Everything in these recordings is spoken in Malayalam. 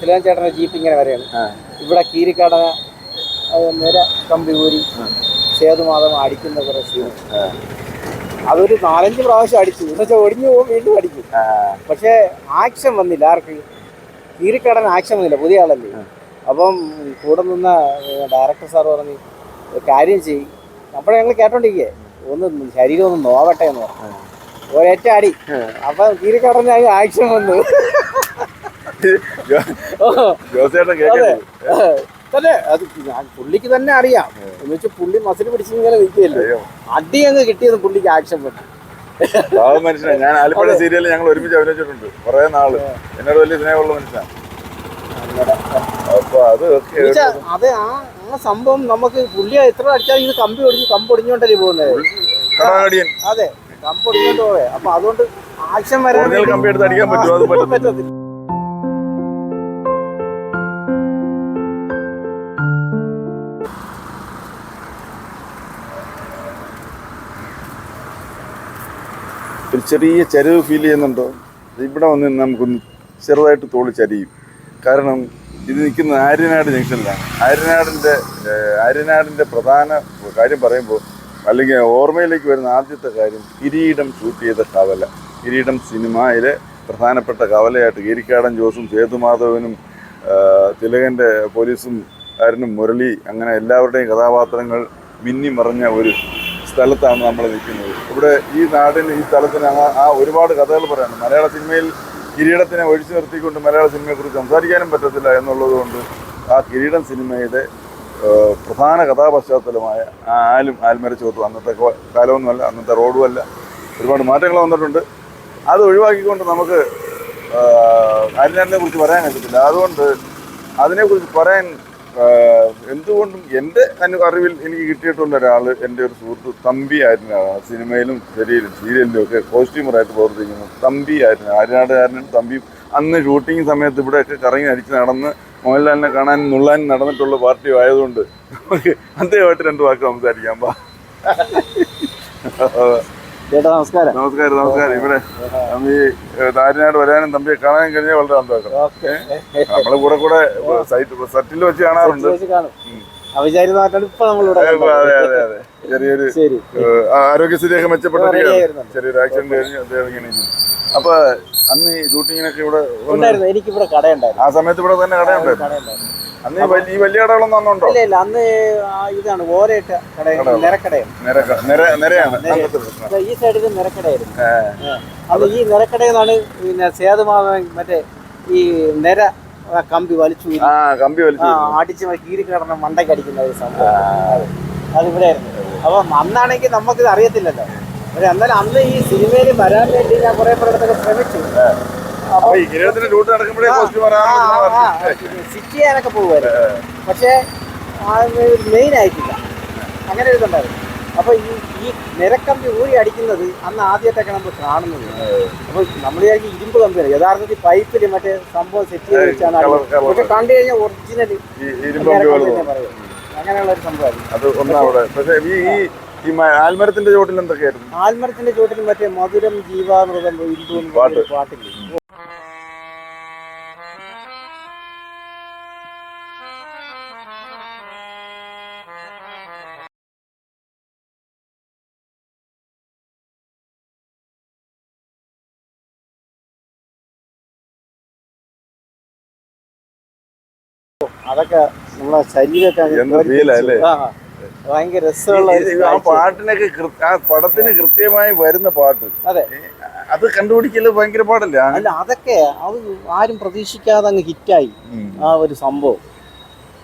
തിലകൻ ചേട്ടന്റെ ജീപ്പ് ഇങ്ങനെ വരെയാണ്. ഇവിടെ കീരിക്കടന നേരെ നിര കമ്പി ഊരി സേതുമാതം അടിക്കുന്ന കുറേ സീൻ അതൊരു നാലഞ്ച് പ്രാവശ്യം അടിച്ചു. എന്ന് വെച്ചാൽ ഒടിഞ്ഞു പോകും വീണ്ടും അടിക്കും. പക്ഷെ ആക്ഷൻ വന്നില്ല. ആർക്ക്? കീരിക്കടൻ ആക്ഷൻ വന്നില്ല. പുതിയ ആളല്ലേ. അപ്പം കൂടെ നിന്ന ഡയറക്ടർ സാർ പറഞ്ഞ് കാര്യം ചെയ്യും. അപ്പോഴേ ഞങ്ങൾ കേട്ടോണ്ടിരിക്കേ ഒന്ന് ശരീരം ഒന്ന് നോവട്ടെ എന്ന് പറഞ്ഞു. ഒരൊറ്റ അടി. അപ്പം കീരിക്കടന് ആക്ഷൻ വന്നു ജോ- ഓ, ജോസേട്ടൻ അതെ കേൾക്കട്ടെ തന്നെ. അത് പുള്ളിക്ക് തന്നെ അറിയാം. എന്ന് വെച്ചാൽ പുള്ളി മസിൽ പിടിച്ച് ഇങ്ങനെ നിൽക്കുകയല്ലേ അടി അങ്ങ് കിട്ടിയത് പുള്ളിക്ക് ആക്ഷൻ പറ്റും മനുഷ്യനാണ് ഞാൻ ആലപ്പുഴ സീരിയലിൽ ഞങ്ങൾ ഒരുമിച്ച് അഭിനയിച്ചിട്ടുണ്ട്. കുറെ നാൾ. എന്നോട് വലിയ സ്നേഹമുള്ള മനുഷ്യനാണ് അപ്പൊ അത് അതെ ആ ആ സംഭവം നമുക്ക് പുള്ളി എത്ര അടിച്ചാൽ ഇത് കമ്പി ഒടിഞ്ഞ് കമ്പ് ഒടിഞ്ഞോണ്ടല്ലേ പോകുന്നത്? അതെ കമ്പ് ഒടിഞ്ഞോണ്ട് പോവേ. അപ്പൊ അതുകൊണ്ട് ആക്ഷൻ വരാൻ കമ്പി എടുത്ത് അടിക്കാൻ പറ്റുമോ? പറ്റത്തില്ല. ഒരു ചെറിയ ചരിവ് ഫീൽ ചെയ്യുന്നുണ്ടോ? ഇവിടെ വന്ന് നമുക്കൊന്ന് ചെറുതായിട്ട് തോളി ചരിയും. കാരണം ഇത് നിൽക്കുന്ന ആര്യനാട് ജംഗ്ഷനിലാണ് ആര്യനാടിന്റെ ആര്യനാടിന്റെ പ്രധാന കാര്യം പറയുമ്പോൾ അല്ലെങ്കിൽ ഓർമ്മയിലേക്ക് വരുന്ന ആദ്യത്തെ കാര്യം കിരീടം ഷൂട്ട് ചെയ്ത കവല. കിരീടം സിനിമയിലെ പ്രധാനപ്പെട്ട കവലയായിട്ട് ഗിരിക്കാടൻ ജോസും സേതുമാധവനും തിലകന്റെ പോലീസും കാരനും മുരളി അങ്ങനെ എല്ലാവരുടെയും കഥാപാത്രങ്ങൾ മിന്നി മറഞ്ഞ ഒരു സ്ഥലത്താണ് നമ്മൾ നിൽക്കുന്നത്. ഇവിടെ ഈ നാടിന് ഈ സ്ഥലത്തിന് ആ- ഒരുപാട് കഥകൾ പറയാനുണ്ട് മലയാള സിനിമയിൽ കിരീടത്തിനെ ഒഴിച്ചു നിർത്തിക്കൊണ്ട് മലയാള സിനിമയെക്കുറിച്ച് സംസാരിക്കാനും പറ്റത്തില്ല എന്നുള്ളതുകൊണ്ട് ആ കിരീടം സിനിമയുടെ പ്രധാന കഥാപശ്ചാത്തലമായ ആ ആലും ആൽമരച്ചോത്തും അന്നത്തെ കാലമൊന്നുമല്ല അന്നത്തെ റോഡുമല്ല ഒരുപാട് മാറ്റങ്ങൾ വന്നിട്ടുണ്ട്. അത് ഒഴിവാക്കിക്കൊണ്ട് നമുക്ക് ആര്യനാടിനെ കുറിച്ച് പറയാൻ പറ്റത്തില്ല. അതുകൊണ്ട് അതിനെക്കുറിച്ച് പറയാൻ എന്തുകൊണ്ടും എന്റെ അറിവിൽ എനിക്ക് കിട്ടിയിട്ടുള്ള ഒരാൾ എന്റെ ഒരു സുഹൃത്ത് തമ്പി ആയിരുന്നാണ് സിനിമയിലും ശരിയിലും സീരിയലിലും ഒക്കെ കോസ്റ്റ്യൂമറായിട്ട് പ്രവർത്തിക്കുന്നു. തമ്പി ആയിരുന്നു ആര്യനാടുകാരനും തമ്പിയും. അന്ന് ഷൂട്ടിംഗ് സമയത്ത് ഇവിടെയൊക്കെ കറങ്ങി അടിച്ച് നടന്ന് മോഹൻലാലിനെ കാണാൻ നുള്ളാൻ നടന്നിട്ടുള്ള പാർട്ടി ആയതുകൊണ്ട് നമുക്ക് അദ്ദേഹമായിട്ട് രണ്ട് വാക്ക് സംസാരിക്കാം പാ ചേട്ടാ നമസ്കാരം. നമസ്കാരം നമസ്കാരം. ഇവിടെ തമ്പി താരനാട് വരാനും തമ്പിയെ കാണാൻ കഴിഞ്ഞാൽ വളരെ സന്തോഷം. നമ്മൾ കൂടെ കൂടെ സൈറ്റ് സെറ്റിൽ വെച്ച് കാണാറുണ്ട്. ചെറിയൊരു ആരോഗ്യസ്ഥിതിയൊക്കെ മെച്ചപ്പെട്ട. ചെറിയൊരു ആക്സിഡന്റ് കഴിഞ്ഞ് അദ്ദേഹം ഇങ്ങനെ. അപ്പൊ അന്ന് ഈ ഷൂട്ടിങ്ങിനൊക്കെ ഇവിടെ കടയുണ്ടായിരുന്നു. ആ സമയത്ത് ഇവിടെ തന്നെ കടയുണ്ടായിരുന്നു. അന്ന് ഈ വലിയ കടകളൊന്നും അന്നുണ്ടോ ഇല്ല ഇല്ല അന്ന് ഇതാണ് ഓരയിട്ട കട നിരക്കടയാണ് ഈ സൈഡിൽ നിരക്കടയായിരുന്നു. അത് ഈ നിരക്കടയിൽ നിന്നാണ് പിന്നെ സേതുമാധവൻ മറ്റേ ഈ നിര കമ്പി വലിച്ചു കമ്പി വലിച്ചു അടിച്ച് കീരി കിടന്ന മണ്ടയ്ക്ക് അടിക്കുന്ന ഒരു സംഭവം. അത് അതിവിടെ ആയിരുന്നു അപ്പം അന്നാണെങ്കിൽ നമുക്കിത് അറിയത്തില്ലല്ലോ. പക്ഷെ എന്നാലും അന്ന് ഈ സിനിമയിൽ വരാൻ വേണ്ടി ഞാൻ കുറെ പേരുടെ ശ്രമിച്ചു. സിറ്റ് ചെയ്യാനൊക്കെ പോകുമായിരുന്നു. പക്ഷേ മെയിൻ ആയിട്ടില്ല. അങ്ങനെ ഒരു ഇതുണ്ടായിരുന്നു. അപ്പൊ ഈ ഈ നിരക്കമ്പി ഊരി അടിക്കുന്നത് അന്ന് ആദ്യമായിട്ടൊക്കെ നമ്മൾ കാണുന്നത്. അപ്പൊ നമ്മൾ വിചാരിക്കും ഇരുമ്പ് കമ്പിയാണ്. യഥാർത്ഥത്തിൽ പൈപ്പിൽ മറ്റേ സംഭവം സെറ്റ് ചെയ്ത് വെച്ചാണ്. പക്ഷെ കണ്ടു കഴിഞ്ഞാൽ ഒറിജിനൽ. അങ്ങനെയുള്ള ഒരു സംഭവമായിരുന്നു. ഈ ആൽമരത്തിന്റെ ചോട്ടിൽ എന്തൊക്കെയായിരുന്നു? ആൽമരത്തിന്റെ ചുവട്ടിൽ മറ്റേ മധുരം ജീവാമൃതം പാട്ടില്ലേ? അതൊക്കെ നമ്മളെ ശരീരമൊക്കെ. ഭയങ്കര രസമുള്ള ആ പാട്ടിനൊക്കെ ആ പടത്തിന് കൃത്യമായി വരുന്ന പാട്ട്. അതെ. അത് കണ്ടുപിടിക്കൽ ഭയങ്കര പാടല്ല? അല്ല അതൊക്കെ അത് ആരും പ്രതീക്ഷിക്കാതെ അങ്ങ് ഹിറ്റായി ആ ഒരു സംഭവം.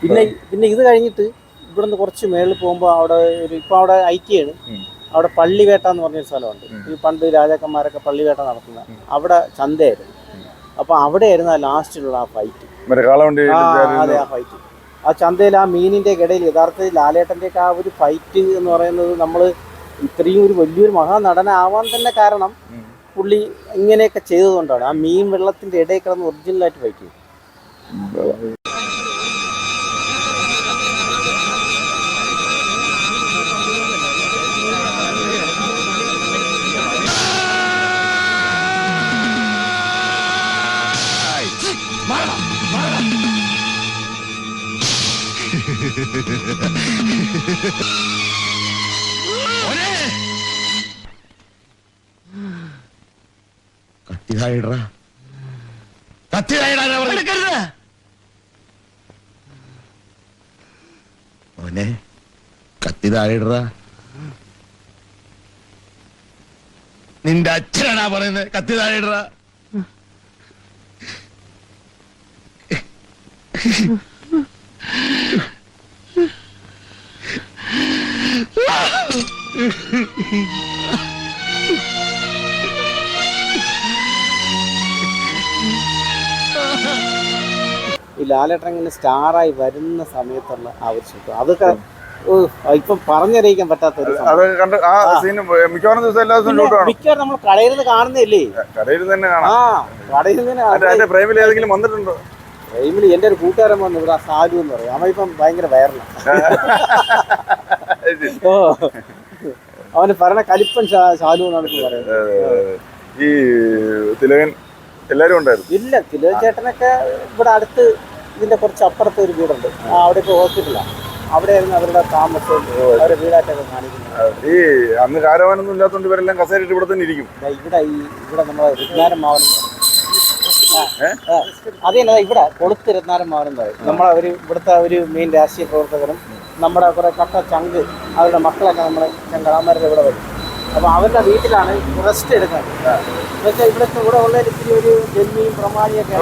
പിന്നെ പിന്നെ ഇത് കഴിഞ്ഞിട്ട് ഇവിടുന്ന് കുറച്ച് മേളിൽ പോകുമ്പോൾ അവിടെ ഒരു ഇപ്പൊ അവിടെ ഐ ടി ആണ്. അവിടെ പള്ളിവേട്ട എന്ന് പറഞ്ഞൊരു സ്ഥലമുണ്ട്. ഈ പണ്ട് രാജാക്കന്മാരൊക്കെ പള്ളിവേട്ട നടത്തുന്ന അവിടെ ചന്തയായിരുന്നു. അപ്പൊ അവിടെയായിരുന്നു ആ ലാസ്റ്റിലുള്ള ആ ഫൈറ്റ് മറ്റേ കാളവണ്ടി ആ അതെ ആ ഫൈറ്റ് ആ ചന്തയിൽ ആ മീനിന്റെ ഇടയിൽ യഥാർത്ഥത്തിൽ ലാലേട്ടന്റെ ആ ഒരു ഫൈറ്റ് എന്ന് പറയുന്നത് നമ്മൾ ഇത്രയും ഒരു വലിയൊരു മഹാനടനാവാൻ തന്നെ കാരണം. പുള്ളി ഇങ്ങനെയൊക്കെ ചെയ്തതുകൊണ്ടാണ്. ആ മീൻ വെള്ളത്തിന്റെ ഇടയിൽ കിടന്ന് ഒറിജിനലായിട്ട് ഫൈറ്റ് ചെയ്യും മോനെ. കത്തിതായിട നിന്റെ അച്ഛനാണാ പറയുന്നത്. കത്തിതായിട ഈ ലാലേട്ടൻ ഇങ്ങനെ സ്റ്റാറായി വരുന്ന സമയത്തുള്ള ആവശ്യം അതൊക്കെ ഇപ്പം പറഞ്ഞറിയിക്കാൻ പറ്റാത്ത ഒരു മിക്കവാറും ദിവസം എല്ലാ ദിവസവും മിക്കവാറും നമ്മൾ കടയിൽ നിന്ന് കാണുന്നില്ലേ കടയിൽ തന്നെ കാണാം. കടയിൽ അതിന്റെ പ്രേമിൽ ഏതെങ്കിലും വന്നിട്ടുണ്ടോ? പ്രേമിൽ എന്റെ ഒരു കൂട്ടുകാരൻ വന്നു ഇവിടെ സാലു എന്ന് പറയും. അവൻ ഇപ്പം ഭയങ്കര വയറലാണ് ഓ. അവന് ഭരണ കലിപ്പൻ സാധു ഷാലു എന്നാണ് ഇപ്പൊ പറയുന്നത്. ഈ തിലകൻ എല്ലാരും ഉണ്ടായിരുന്നു? ഇല്ല തിലകൻ ചേട്ടനൊക്കെ ഇവിടെ അടുത്ത് ഇതിന്റെ കുറച്ച് അപ്പുറത്ത് ഒരു വീടുണ്ട്. അവിടെ ഇപ്പൊ ഹോസ്പിറ്റലാണ് അവിടെയായിരുന്നു അവരുടെ താമസവും അവരുടെ വീടായിട്ടൊക്കെ കാണിക്കുന്നത്. ഈ അന്ന് കാരവാനൊന്നും ഇല്ലാത്തതുകൊണ്ട് ഇവരെല്ലാം കസേരയിട്ട് ഇവിടെ തന്നെ ഇരിക്കും. ഇവിടെ ഈ ഇവിടെ നമ്മളെ രത്നാരം അത് തന്നെ കൊളുത്ത് രത്നാരം മാവനം പറയും. നമ്മളെ ഒരു ഇവിടുത്തെ ഒരു മെയിൻ രാഷ്ട്രീയ പ്രവർത്തകരും നമ്മുടെ കുറെ കട്ട ചങ്ക് അവരുടെ മക്കളൊക്കെ നമ്മുടെ ചങ്കടാമാരുടെ ഇവിടെ വരും. അപ്പോൾ അവരുടെ വീട്ടിലാണ് റെസ്റ്റ് എടുക്കുന്നത്. എന്നുവെച്ചാൽ ഇവിടുത്തെ ഇവിടെ ഉള്ള ഇത്തിരി ഒരു ജന്മിയും പ്രമാണിയൊക്കെ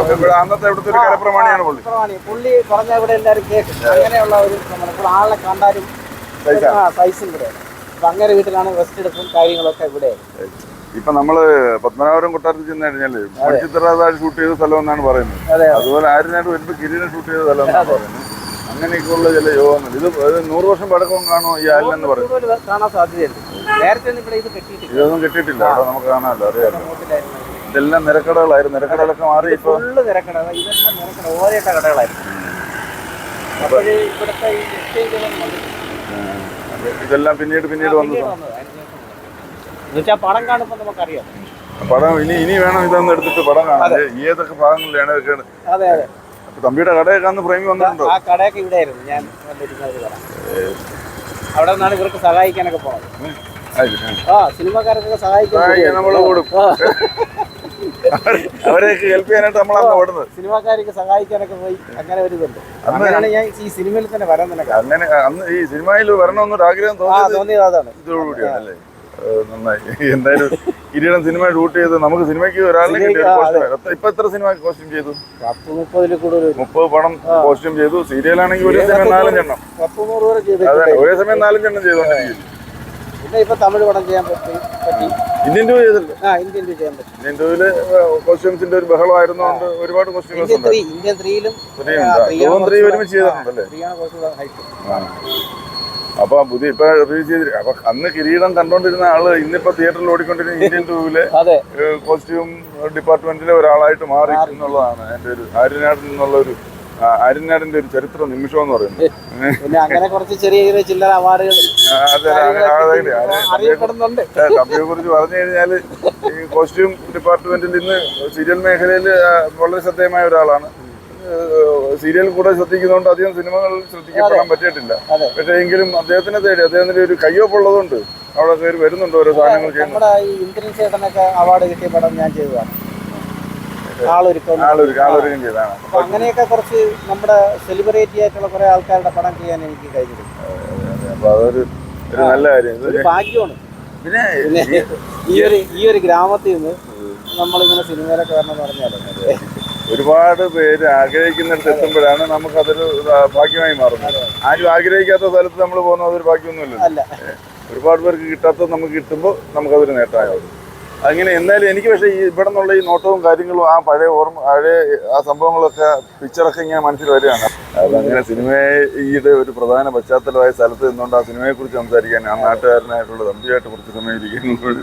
പ്രമാണി പുള്ളി. പറഞ്ഞ ഇവിടെ എല്ലാവരും കേൾക്കും അങ്ങനെയുള്ള ഒരു ഇപ്പോൾ ആളെ കണ്ടാലും സൈസാ. ഇവിടെ അപ്പൊ അങ്ങനെ വീട്ടിലാണ് റെസ്റ്റ് എടുക്കും കാര്യങ്ങളൊക്കെ ഇവിടെ. ഇപ്പൊ നമ്മൾ പത്മനാഭപുരം കൊട്ടാരത്തിൽ ചെന്ന് കഴിഞ്ഞാൽ മണിച്ചിത്രതാഴ് ഷൂട്ട് ചെയ്ത സ്ഥലം എന്നാണ് പറയുന്നത്. അതെ അതുപോലെ ആര്യനായിട്ട് വരുമ്പോ കിരീടം ഷൂട്ട് ചെയ്ത സ്ഥലം എന്നാണ് പറയുന്നത്. അങ്ങനെയൊക്കെയുള്ള ചില യോഗങ്ങൾ. ഇത് ഇത് നൂറ് വർഷം പഴക്കം കാണുമോ? ഈ ആലിനെന്ന് പറയും. കാണാൻ സാധ്യതയുണ്ട്. നേരത്തെ ഒന്നും ഇവിടെ ഇത് കെട്ടിയിട്ടില്ല. ഇതൊന്നും കിട്ടിയിട്ടില്ല. അവിടെ നമുക്ക് കാണാമല്ലോ. അറിയാമല്ലോ. ഇതെല്ലാം നിരക്കടകളായിരുന്നു. നിരക്കടകളൊക്കെ മാറി ഇപ്പൊ ഫുള്ള് നിരക്കട ഇതെല്ലാം നിരക്കട ഓരേട്ട കടകളായിരുന്നു. അപ്പോൾ ഇവിടുത്തെ ഈ എക്സ്ചേഞ്ച് ഇതെല്ലാം പിന്നീട് പിന്നീട് വന്നു. എന്നുവെച്ചാൽ പടം കാണുമ്പോൾ നമുക്കറിയാം. പടം ഇനി ഇനി വേണം ഇതൊന്നും എടുത്തിട്ട് പടം കാണാം ഏതൊക്കെ ഭാഗങ്ങളിലാണ് അതെ അതെ. തമ്പിയുടെ കടയൊക്കെ അന്ന് പ്രേമി വന്നിട്ടുണ്ടോ? ആ കടയൊക്കെ ഇവിടെ ആയിരുന്നു ഞാൻ അവിടെ നിന്നാണ് ഇവർക്ക് സഹായിക്കാനൊക്കെ പോകുന്നത് ആയിരിക്കും. ആ. സിനിമക്കാർക്കൊക്കെ സഹായിക്കാൻ കൂടിയായിരുന്നു. കൂടും. അവരെയൊക്കെ ഹെൽപ്പ് ചെയ്യാനായിട്ട് നമ്മളന്ന് ഓടുന്നത്. സിനിമാക്കാർക്ക് സഹായിക്കാനൊക്കെ പോയി അങ്ങനെ ഒരു ഇതുണ്ട്. അങ്ങനെയാണ് ഞാൻ ഈ സിനിമയിൽ തന്നെ വരാൻ തന്നെ അങ്ങനെ അന്ന് ഈ സിനിമയിൽ വരണമെന്നൊരു ആഗ്രഹം തോന്നിയത് അതാണ്. ഇതോടുകൂടിയാണ് അല്ലേ നന്നായി. എന്തായാലും കിരീടം സിനിമ ഷൂട്ട് ചെയ്ത് നമുക്ക് സിനിമയ്ക്ക് ഒരാളിനെ കിട്ടിയ ഇപ്പൊ എത്ര സിനിമ കോസ്റ്റ്യൂം ചെയ്തു. മുപ്പത് പടം കോസ്റ്റ്യൂം ചെയ്തു. സീരിയലാണെങ്കിൽ ഒരേ സമയം നാലഞ്ചെണ്ണം. അതെ ഒരേ സമയം നാലഞ്ചെണ്ണം ചെയ്തോണ്ടിരിക്കും പിന്നെ ഇപ്പൊ തമിഴ് പടം ചെയ്യാൻ പറ്റി പറ്റി. ഇന്ത്യൻ ടൂ ചെയ്തല്ലേ? ആ ഇന്ത്യൻ ചെയ്യാൻ പറ്റി. ഇന്ത്യൻ ടൂവിൽ കോസ്റ്റ്യൂംസിന്റെ ഒരു ബഹളമായിരുന്നോണ്ട് ഒരുപാട് കോസ്റ്റ്യൂംസ് ഉണ്ട്. ത്രീ ഒരുമിച്ച് ചെയ്തിട്ടുണ്ടല്ലേ? അപ്പൊ പുതിയ ഇപ്പൊ റിലീസ് ചെയ്ത് അപ്പൊ അന്ന് കിരീടം കണ്ടോണ്ടിരുന്ന ആൾ ഇന്നിപ്പോ തിയേറ്ററിൽ ഓടിക്കൊണ്ടിരുന്ന ഇന്ത്യൻ ടൂവിലെ കോസ്റ്റ്യൂം ഡിപ്പാർട്ട്മെന്റിലെ ഒരാളായിട്ട് മാറി എന്നുള്ളതാണ് എന്റെ ഒരു ആര്യനാടിൽ നിന്നുള്ള ഒരു ആര്യനാടിന്റെ ഒരു ചരിത്ര നിമിഷം എന്ന് പറയുന്നത്. പിന്നെ അങ്ങനെ കുറച്ച് ചെറിയ ചെറിയ ചില്ലറ അവാർഡുകൾ. തമ്പിയെ കുറിച്ച് പറഞ്ഞു കഴിഞ്ഞാൽ ഈ കോസ്റ്റ്യൂം ഡിപ്പാർട്ട്മെന്റിൽ ഇന്ന് സീരിയൽ മേഖലയിൽ വളരെ ശ്രദ്ധേയമായ ഒരാളാണ്. സീരിയൽ കൂടെ ശ്രദ്ധിക്കുന്നതുകൊണ്ട് അധികം സിനിമകൾ ശ്രദ്ധിക്കപ്പെടാൻ പറ്റിയിട്ടില്ല. പക്ഷേ എങ്കിലും അദ്ദേഹത്തിനെ തേടി അദ്ദേഹത്തിന്റെ ഒരു കയ്യൊപ്പുള്ളതുകൊണ്ട് അവിടെ കയറി വരുന്നുണ്ട് ഓരോ സാധനങ്ങൾ നമ്മുടെ ഈ ഇന്ദ്രൻ ചേട്ടനൊക്കെ അവാർഡ് കിട്ടിയ പടം ഞാൻ ചെയ്തതാണ്. ആളൊരുക്കം. അങ്ങനെയൊക്കെ കുറച്ച് നമ്മുടെ സെലിബ്രിറ്റി ആയിട്ടുള്ള കുറെ ആൾക്കാരുടെ പടം ചെയ്യാൻ എനിക്ക് കഴിഞ്ഞിട്ടുണ്ട്. ഭാഗ്യമാണ്. പിന്നെ ഈ ഒരു ഈ ഒരു ഗ്രാമത്തിൽ നിന്ന് നമ്മളിങ്ങനെ സിനിമയിലൊക്കെ വരണം പറഞ്ഞാലേ. ഒരുപാട് പേര് ആഗ്രഹിക്കുന്നിടത്ത് എത്തുമ്പോഴാണ് നമുക്കതൊരു അതൊരു ഭാഗ്യമായി മാറുന്നത്. ആരും ആഗ്രഹിക്കാത്ത സ്ഥലത്ത് നമ്മൾ പോകുന്നത് അതൊരു ഭാഗ്യമൊന്നുമില്ല ഒരുപാട് പേർക്ക് കിട്ടാത്ത നമുക്ക് കിട്ടുമ്പോൾ നമുക്കതൊരു നേട്ടമാകും അങ്ങനെ എന്നാലും എനിക്ക് പക്ഷേ ഈ ഇവിടെ നിന്നുള്ള ഈ നോട്ടവും കാര്യങ്ങളും ആ പഴയ ഓർമ്മ പഴയ ആ സംഭവങ്ങളൊക്കെ പിക്ചറൊക്കെ ഇങ്ങനെ മനസ്സിൽ വരികയാണ്. അതങ്ങനെ സിനിമയുടെ ഒരു പ്രധാന പശ്ചാത്തലമായ സ്ഥലത്ത് നിന്നുകൊണ്ട് ആ സിനിമയെക്കുറിച്ച് സംസാരിക്കാൻ ആ നാട്ടുകാരനായിട്ടുള്ള തമ്പിയായിട്ട് കുറച്ച് സമയം ഇരിക്കുമ്പോൾ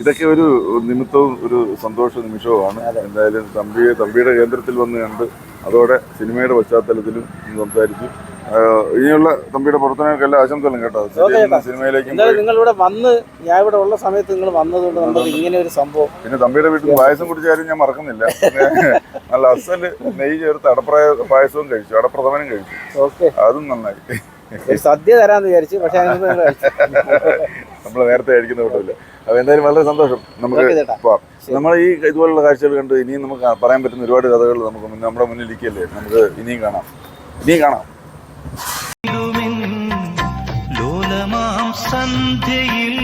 ഇതൊക്കെ ഒരു നിമിത്തവും ഒരു സന്തോഷ നിമിഷവുമാണ്. എന്തായാലും തമ്പിയെ തമ്പിയുടെ കേന്ദ്രത്തിൽ വന്ന് കണ്ട് അതോടെ സിനിമയുടെ പശ്ചാത്തലത്തിലും സംസാരിച്ചു. ഇനിയുള്ള തമ്പിയുടെ പ്രവർത്തനങ്ങൾക്ക് എല്ലാ ആശംസകളും കേട്ടോ. സിനിമയിലേക്ക് നിങ്ങൾ ഇവിടെ വന്ന് ഞാൻ ഇവിടെ ഉള്ള സമയത്ത് നിങ്ങൾ വന്നതുകൊണ്ട് നമുക്ക് ഇങ്ങനെ ഒരു സംഭവം പിന്നെ തമ്പിയുടെ വീട്ടിൽ പായസം കുടിച്ച കാര്യം ഞാൻ മറക്കുന്നില്ല. നല്ല അസൽ നെയ്യ് ചേർത്ത് അടപ്രായ പായസവും കഴിച്ചു അടപ്രഥമനും കഴിച്ചു. ഓക്കെ അതും നന്നായി. സദ്യ തരാന്ന് വിചാരിച്ചു പക്ഷെ. നമ്മൾ നേരത്തെ കഴിക്കുന്ന കൂട്ടത്തിൽ. അപ്പൊ എന്തായാലും വളരെ സന്തോഷം. നമുക്ക് പോവാം. നമ്മൾ ഈ ഇതുപോലുള്ള കാഴ്ചകൾ കണ്ട് ഇനിയും നമുക്ക് പറയാൻ പറ്റുന്ന ഒരുപാട് കഥകൾ നമുക്ക് നമ്മുടെ മുന്നിൽ ഇരിക്കല്ലേ നമുക്ക് ഇനിയും കാണാം. ഇനിയും കാണാം. ലോലമാം സന്ധ്യയിൽ